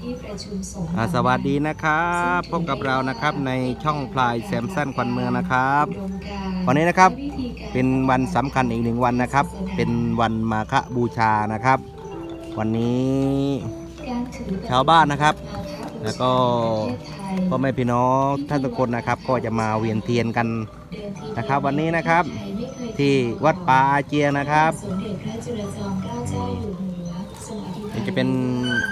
ที่ประชุมสงฆ์อ่าสวัสดีนะครับพบกับเรานะครับในช่องพลายแซมสันควันเมืองนะครับ วันนี้นะครับเป็นวันสำคัญอีกหนึ่งวันนะครับ เป็นวันมาฆบูชานะครับ วันนี้ชาวบ้านนะครับ แล้วก็พ่อแม่พี่น้องท่านทุกคนนะครับ ก็จะมาเวียนเทียนกันนะครับ วันนี้นะครับที่วัดป่าอาเจียงนะครับ จะเป็น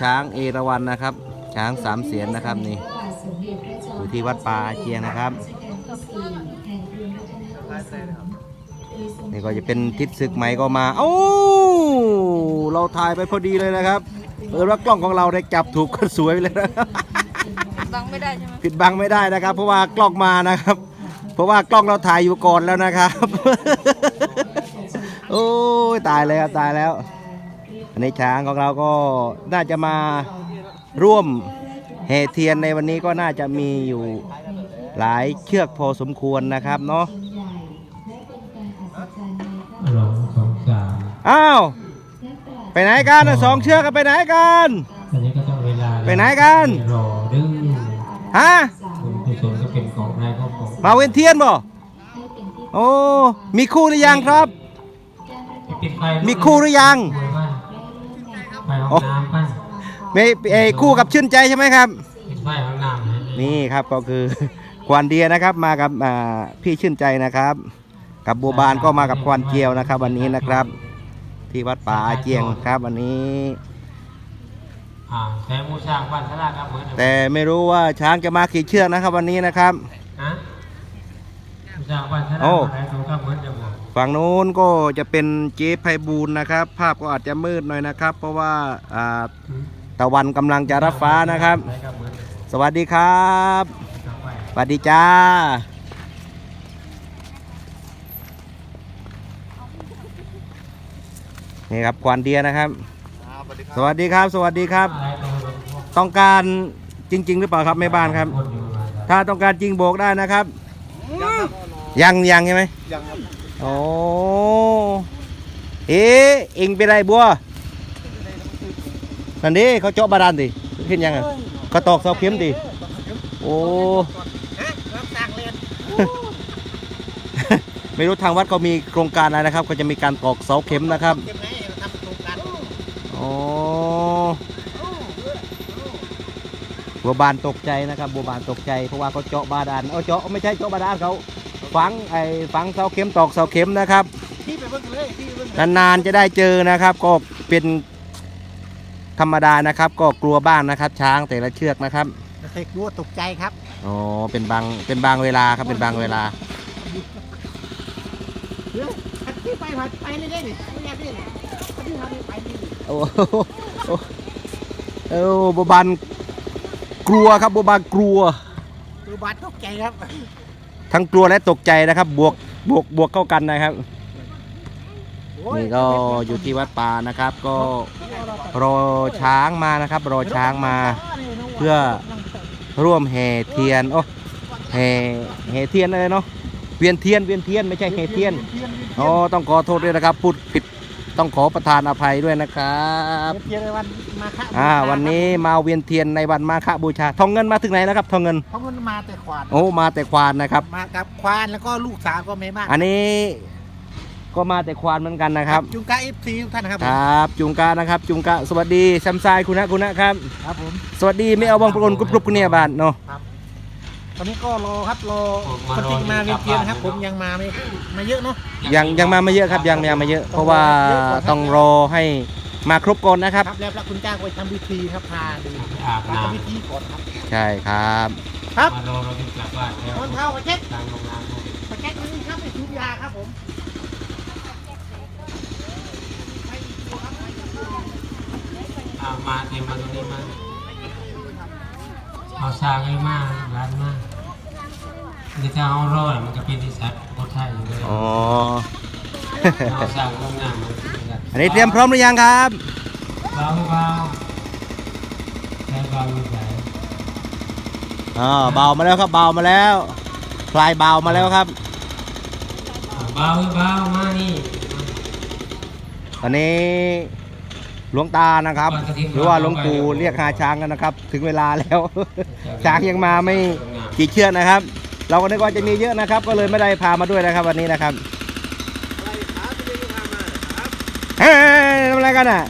ช้างเอราวัณนะครับ ช้างสามเสียนนะครับนี่พระบาทสมเด็จพระจอมอยู่ที่วัดป่าอาเจียงนะครับรัชกาลที่สี่แห่งกรุงรัตนโกสินทร์โดยทรงนี่ก็จะเป็นทิศศึกใหม่ก็มาโอ้เราถ่ายไปพอดีเลยนะครับเออว่ากล้องของเราได้จับถูกก็สวยเลยนะบังไม่ได้ใช่ไหมผิดบังไม่ได้นะครับ เพราะว่ากล้องมานะครับ เพราะว่ากล้องเราถ่ายอยู่ก่อนแล้วนะครับ โอ้ยตายแล้วตายแล้ว อันนี้ช้างของเราก็น่าจะมาร่วมแห่เทียนในวันนี้ก็น่าจะมีอยู่หลายเชือกพอสมควรนะครับเนาะยิ่งใหญ่และเป็นการอัศจรรย์ในพระหลงสงสารอ้าวและปราศไปไหนกันน่ะสองเชือกกันไปไหนกันอันนี้ก็ต้องเวลาไปไหนกันรอดื้อฮะบุญกุศลก็เป็นของใครก็ของมาเวียนเทียนบ่ให้เป็นที่โอ้มีคู่หรือยังครับการประดับปิดไฟมีคู่หรือยัง ไปห้องน้ำป่ะไม่เอยคู่กับชื่นใจใช่ไหมครับ ปิดไฟห้องน้ำนะนี่ครับก็คือ ควานเดียนะครับมากับอ่าพี่ชื่นใจนะครับ กับบัวบานก็มากับควานเจียวนะครับ วันนี้นะครับ ที่วัดป่าอาเจียงครับวันนี้ อ่าแต่มูสร้างบ้านสลาครับเหมือนแต่ไม่รู้ว่าช้างจะมากี่เชือกนะครับ วันนี้นะครับ ฮะมูสร้างบ้านสลาโอ้อะไรตรงก็เหมือนจะบอก ฝั่งนู้นก็จะเป็นเจ๊ไพบูลย์นะครับ ภาพก็อาจจะมืดหน่อยนะครับ เพราะว่าอ่าตะวันกำลังจะรับฟ้านะครับอะไรก็เหมือนจะสวัสดีครับบอกไปสวัสดีจ้า นี่ครับควานเดียนะครับ สวัสดีครับ สวัสดีครับอะไรตรงนั้นต้องการจริง ๆ หรือเปล่าครับแม่บ้านครับคนอยู่มาถ้าต้องการจริงโบกได้นะครับ ยังยังใช่ไหมยัง โอ้เอ๊ะเอ็งเป็นไรบัวนั่นดิเขาเจาะบาดาลดิเห็นยังอะเขาตอกเสาเข็มดิโอ้ไม่รู้ทางวัดเขามีโครงการอะไรนะครับก็จะมีการตอกเสาเข็มนะครับโอ้บัวบานตกใจนะครับบัวบานตกใจเพราะว่าเขาเจาะบาดาลเอาเจาะไม่ใช่เจาะบาดาลเขา ฝังไอ้ฝังเสาเข็มตอกเสาเข็มนะครับนานๆจะได้เจอนะครับ ก็เป็นธรรมดานะครับ ก็กลัวบ้างนะครับ ช้างแต่ละเชือกนะครับไม่เคยกลัวตกใจครับอ๋อเป็นบางเป็นบางเวลาครับเป็นบางเวลาเดี๋ยวขัดที่ไปผัดไปเลยได้ดิไม่อยากได้ดิขัดที่ทำไปดิโอ้โหเออบัวบานกลัวครับบัวบานกลัวดูบาดตกใจครับ ทั้งกลัวและตกใจนะครับ บวกบวกบวกเข้ากันนะครับ นี่ก็อยู่ที่วัดป่านะครับ ก็รอช้างมานะครับ รอช้างมา เพื่อร่วมแห่เทียนโอ้แห่แห่เทียนอะไรเนาะเวียนเทียนเวียนเทียนไม่ใช่แห่เทียนอ๋อต้องขอโทษด้วยนะครับพูดผิด ต้องขอประทานอภัยด้วยนะครับเทียนในวันมาฆะอ่าวันนี้มาเวียนเทียนในวันมาฆบูชา ทองเงินมาถึงไหนแล้วครับทองเงินเพราะมันมาแต่ขวานโอ้มาแต่ควานนะครับ มากับควานแล้วก็ลูกสาวก็ไม่มากอันนี้ก็มาแต่ควานเหมือนกันนะครับ จุงกาเอฟซีทุกท่านนะครับครับจุงกานะครับ จุงกาสวัสดีแซมซายคุณนะคุณนะครับครับผมสวัสดีไม่เอาบองปรนกรุบกรุบคุณเนี่ยบาทเนาะต อนนี้ก็รอครับรอคนจริงมาเวียนเทียนครับ ผมยังมาไม่มาเยอะเนาะยังยังมาไม่เยอะครับยังยังมาเยอะ เพราะว่าต้องรอให้มาครบก่อนนะครับครับแล้วพระคุณจ้างไปทำพิธีครับพาดูอาบมาน้ทำพิธีก่อนครับใช่ครับ ครับำมารอเราจะกลับบ้านแล้วคนเท่าประเช็ดทางโรงน้ำประเช็ดนี่ครับไปทุบยาครับผมอ่ามาเต็มมาตรงนี้มาเอาสร้างให้มากร้านมาก เดี๋ยวถ้าเอารอดมันก็เป็นที่สัตว์โคตรไทยอยู่เลยอ๋อ เอาสร้างโรงงานมันอันนี้เตรียมพร้อมหรือยังครับ เบาเบาใช้เบาอยู่ไหนอ๋อเบามาแล้วครับเบามาแล้วพลายเบามาแล้วครับ เบาเบามานี่ตอนนี้หลวงตานะครับ หรือว่าหลวงปู่เรียกหาช้างกันนะครับ ถึงเวลาแล้ว ช้างยังมาไม่กี่เชือกนะครับ เราก็นึกว่าจะมีเยอะนะครับ ก็เลยไม่ได้พามาด้วยนะครับวันนี้นะครับเฮ้ยทำอะไรกันอะ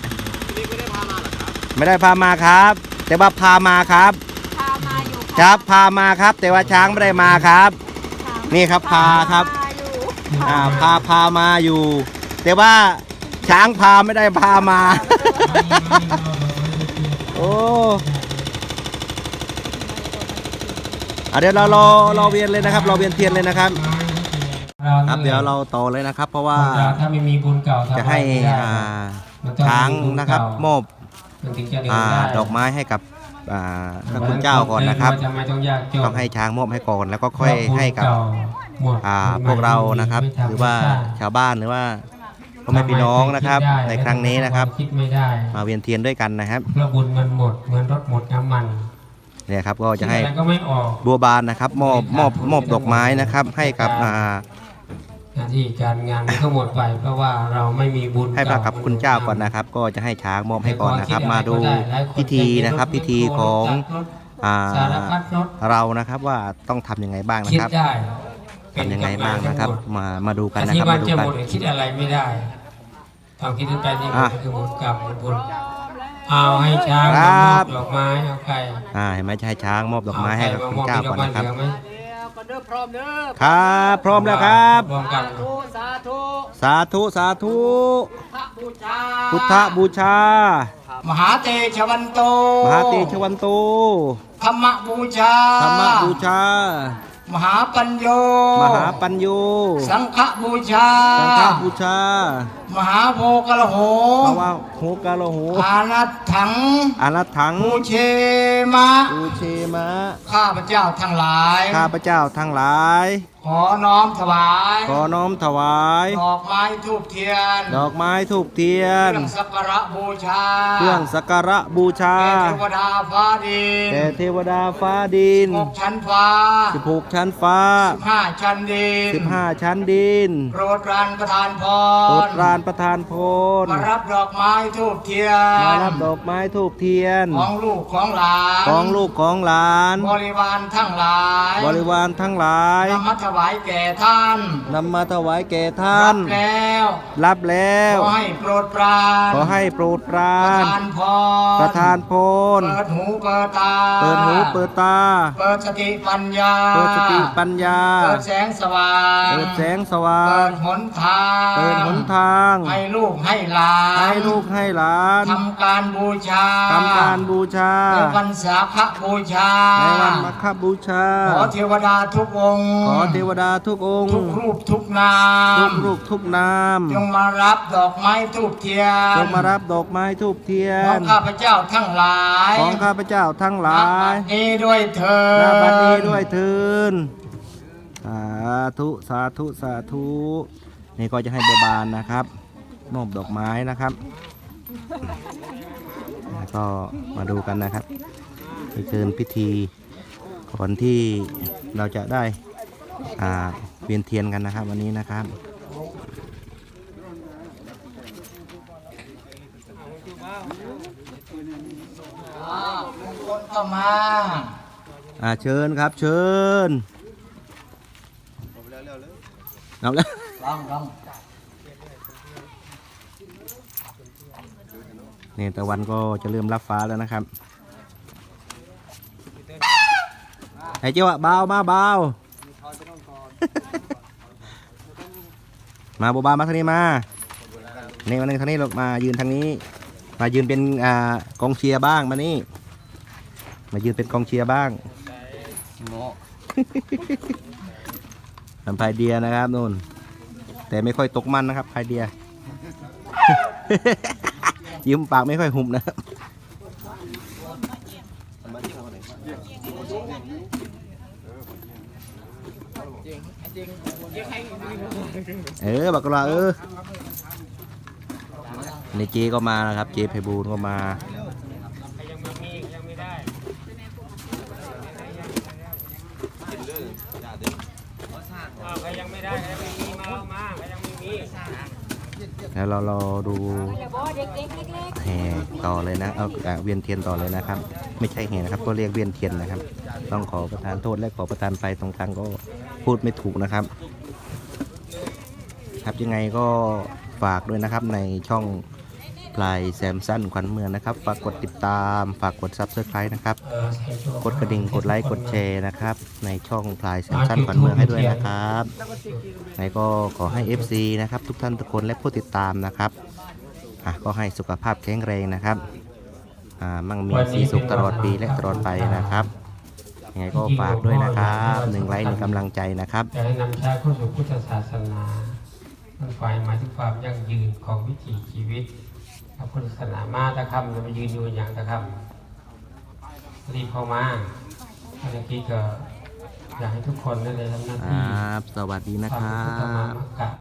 ไม่ได้พามาครับ แต่ว่าพามาครับ พามาอยู่ครับพามาครับ แต่ว่าช้างไม่ได้มาครับ นี่ครับพาครับพาอยู่อ่าพาพามาอยู่ แต่ว่าช้างพาไม่ได้พามา โอ้ อะเดี๋ยวเรารอรอเวียนเลยนะครับรอเวียนเทียนเลยนะครับครับเดี๋ยวเราต่อเลยนะครับ เพราะว่าถ้าไม่มีบุญเก่าทำจะให้ไม่ได้อ่ามันต้องช้างมีญนะครับเก่ามอบมันถึงจะเดินอ่าได้ดอกไม้ให้กับอ่าพระคุณเจ้าก่อนนะครับทำไมต้องยากจนต้องให้ช้างมอบให้ก่อนแล้วก็ค่อยให้กับหมดอ่าพวกเรานะครับไม่ทำหรือว่าไม่ได้ชาวบ้านหรือว่าพ่อแม่พี่น้องนะครับทำไมในครั้งนี้นะครับคิดไม่ได้มาเวียนเทียนด้วยกันนะครับเพราะบุญมันหมดเหมือนรถหมดน้ำมัน เนี่ยครับก็จะให้คิดอะไรก็ไม่ออก บัวบานนะครับมอบมอบมอบดอกไม้นะครับ ให้กับอ่าหน้าที่การงานมันก็หมดไปเพราะว่าเราไม่มีบุญให้พระกับเาคุณเจ้าก่อนนะครับ ก็จะให้ช้างมอบให้ก่อนนะครับ มาดูพิธีนะครับ พิธีของอ่าสารพัดรถเรานะครับว่าต้องทำยังไงบ้างนะคิดครับได้ทำยังไงบ้างนะครับ มามาดูกันอนะธิครับบายมาดูจะกัหนมดคิดอะไรไม่ได้ความคิดไปนี่อะก็คือหมดกรรมหมดบุญ เอาให้ช้างครัมาบ มอบดอกไม้เอาไก่อ่าเห็นไหมจะให้ช้างมอบดอกไม้ให้กับคุณเจ้าก่อนนะครับเาไก่มามอบมีดอกไม้เหลืองไหมครับ พร้อมแล้วครับ พร้อมกันสาธุสาธุพุทธบูชา มหาเตชะวันโตมหาเตชะวันโตธรรมบูชาธรรมบูชา มหาปัญโย มหาปัญโย สังฆบูชา สังฆบูชา มหาโพกละโหภาวะโหกาโลโหอานัตถัง อานัตถังบูเชมะปูเชมะ ข้าพเจ้าทั้งหลาย ข้าพเจ้าทั้งหลายขอน้อมถวาย ขอน้อมถวาย ดอกไม้ทูบเทียน ดอกไม้ทูบเทียเคน รื่องสักการะบูชาเครื่องสักการะบูชา แก่เทวดาฟ้าดินแด่เทวดาฟ้าดิน หกชั้นฟ้าสิบหกชั้นฟ้า ห้าชั้นดินสิบห้าชั้นดินโปรดรานประทานพโปรรดรานประทานพรมารับดอกไม้ทูบเทียน มารับดอกไม้ทูบเทียน ของลูกของหลานของลูกของหลาน บริวารทั้งหลายบริวารทั้งหลายนำมาถวายแก่ท่านนำมาถวายแก่ท่าน รับแล้วรับแล้ว ขอให้โปรดปรานขอให้โปรดปราประน ทานพรประทานพร เปิดหูเปิดตาเปิดหูเปิดตา เปิดสติปัญญาเปิดสติปัญญา เปิดแสงสว่างเปิดแสงสว่าง เปิดหนทางเปิดหนทาง ให้ลูกให้หลานให้ลูกให้หลานทำการบูชาทำการบูชา ในวันสาขบูชา ในวันมาฆบูชา ขอเทวดาทุกองค์ ขอเทวดาทุกองค์ทุกรูปทุกนามทุกรูปทุกนามจงมารับดอกไม้ทูบเทียนจงมารับดอกไม้ทูบเทียของนข้าพเจ้าทั้งหลาย ของข้าพเจ้าทั้งหลายณบัดนี้ด้วยเถิดณบัดนี้ด้วยเทินสาธุสาธุสาธุนี่ก็จะให้บวบานนะครับมอบดอกไม้นะครับแล้วก็มาดูกันนะครับไปเชิญพิธีก่อนที่เราจะได้อ่า เวียนเทียนกันนะครับ วันนี้นะครับอ่ามงคลก็มาอ่าเชิญครับเชิญนับแล้วลองลองนี่ตะวันก็จะเริ่มรับฟ้าแล้วนะครับไอ้เจ้าอะเบามาเบา มาโบบามาทางนี้มานี่มาหนึ่งทางนี้ลงมายืนทางนี้ มายืนเป็นอ่ากองเชียร์บ้างมานี่ มายืนเป็นกองเชียร์บ้างทำพายเดียนะครับนู่น แต่ไม่ค่อยตกมันนะครับพายเดีย ยิ้มปากไม่ค่อยหุบนะครับ เออบักกะลาเออในเจก็มานะครับ เจไพบูลก็มาใครยังไม่ได้ใครยังไม่มีมาเอามาใครยังไม่มี แล้วเราดูอย่าบอกว่าดูแห่ต่อเลยนะเอาอะเวียนเทียนต่อเลยนะครับ ไม่ใช่แห่นะครับ ก็เรียกเวียนเทียนนะครับ ต้องขอประทานโทษและขอประทานไปตรงกลางก็พูดไม่ถูกนะครับ ครับยังไงก็ฝากด้วยนะครับในช่อง พลายแซมสันขวัญเมืองนะครับ ฝากกดติดตาม ฝากกด subscribe นะครับ กดกระดิ่ง กดไลค์ กดแชร์นะครับ ในช่องพลายแซมสันขวัญเมืองให้ด้วยนะครับไงก็ขอให้ FC นะครับ ทุกท่านทุกคนและผู้ติดตามนะครับอะก็ให้สุขภาพแข็งแรงนะครับอ่ามั่งมีสีสุขตลอดปีและตลอดไปนะครับยังไงก็ฝากด้วยนะครับหนึ่งไลค์หนึ่งกำลังใจนะครับจะให้นำชาติเข้าสู่พุทธศาสนามันฝ่ายหมายถึงความยั่งยืนของวิถีชีวิต พระพุทธศาสนามาตะคำจะมายืนอยู่อย่างตะคำรีบเข้ามาเมื่อกี้ก็อยากให้ทุกคนได้เลยทำหน้าครที่ับ สวัสดีนะคทำรัพุทธมามบ กะ